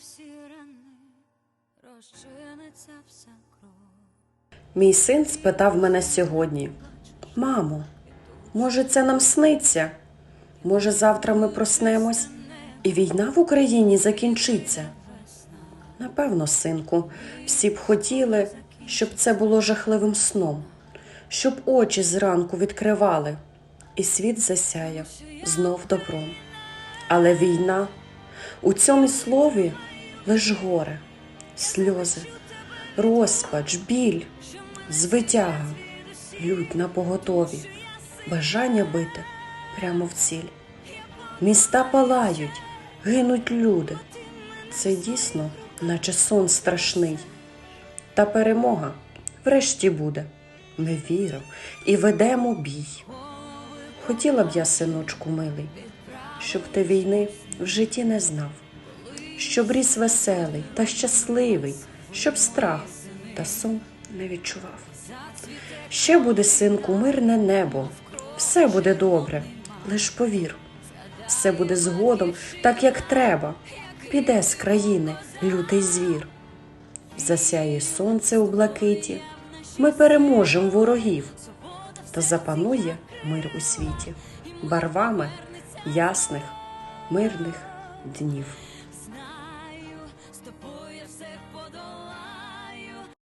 всі рани, розчиниться вся кров. Мій син спитав мене сьогодні: Мамо, може, це нам сниться? Може, завтра ми проснемось і війна в Україні закінчиться? Напевно, синку, всі б хотіли, щоб це було жахливим сном, щоб очі зранку відкривали, і світ засяяв знов добром. Але війна у цьому слові лиш горе, сльози, розпач, біль, звитяга, лють на поготові, бажання бити прямо в ціль. Міста палають, гинуть люди. Це дійсно, наче сон страшний. Та перемога врешті буде. Ми віримо і ведемо бій. Хотіла б я, синочку милий, щоб ти війни в житті не знав, щоб ріс веселий та щасливий, щоб страх та сум не відчував. Ще буде, синку, мирне небо, все буде добре, лиш повір, все буде згодом, так як треба. Піде з країни лютий звір. Засяє сонце у блакиті, ми переможемо ворогів, та запанує мир у світі, барвами ясних, мирних днів. Знаю, з тобою все подолаю.